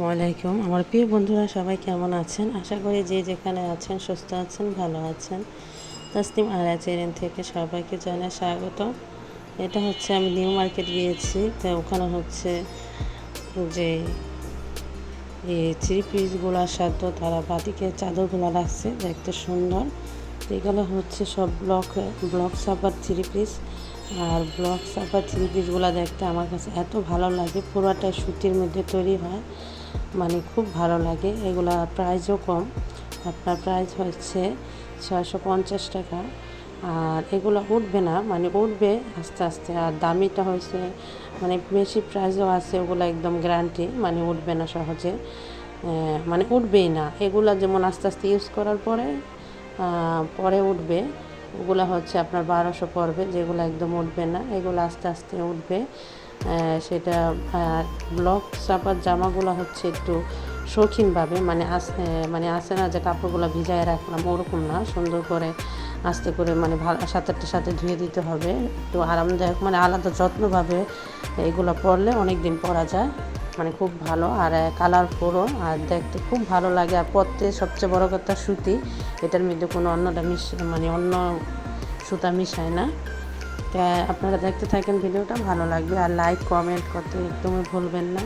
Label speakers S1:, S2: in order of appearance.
S1: আসসালামাইকুম আমার প্রিয় বন্ধুরা, সবাই কেমন আছেন? আশা করি যে যেখানে আছেন, সুস্থ আছেন, ভালো আছেন। তাসনিম আরা চেরেন থেকে সবাইকে জানাই স্বাগত। এটা হচ্ছে, আমি নিউ মার্কেট গিয়েছি। তো ওখানে হচ্ছে যে এই থ্রি পিসগুলোর সাথে তারা বাটিকে চাদরগুলো রাখছে, দেখতে সুন্দর। এগুলো হচ্ছে সব block block super three piece আর ব্লক সাপার থ্রি পিসগুলো দেখতে আমার কাছে এত ভালো লাগে, পুরোটা সুতির মধ্যে তৈরি হয়। মানে খুব ভালো লাগে। এগুলা প্রাইসও কম। আপনার প্রাইস হচ্ছে ছয়শো পঞ্চাশ টাকা। আর এগুলো উঠবে না মানে উঠবে আস্তে আস্তে। আর দামিটা হয়েছে মানে বেশি প্রাইসও আছে, ওগুলো একদম গ্যারান্টি মানে উঠবে না সহজে। মানে উঠবেই না। এগুলো যেমন আস্তে আস্তে ইউজ করার পরে পরে উঠবে। ওগুলো হচ্ছে আপনার বারোশো পড়বে, যেগুলো একদম উঠবে না, এগুলো আস্তে আস্তে উঠবে। সেটা ব্লক চাপার জামাগুলো হচ্ছে একটু শৌখিনভাবে মানে আস মানে আসে না যে কাপড়গুলো ভিজায় রাখলাম, ওরকম না। সুন্দর করে আস্তে করে মানে ভালো সাথে সাথে ধুয়ে দিতে হবে। একটু আরামদায়ক মানে আলাদা যত্নভাবে এগুলো পরলে অনেক দিন পরা যায়। মানে খুব ভালো, আর কালার কালারফুলও আর দেখতে খুব ভালো লাগে। আর পরতে সবচেয়ে বড় কথা সুতি, এটার মধ্যে কোনো অন্যটা মিশ মানে অন্য সুতা মিশায় না। আপনারা দেখতে থাকেন ভিডিওটা ভালো লাগবে। আর লাইক কমেন্ট করতে একদমই ভুলবেন না।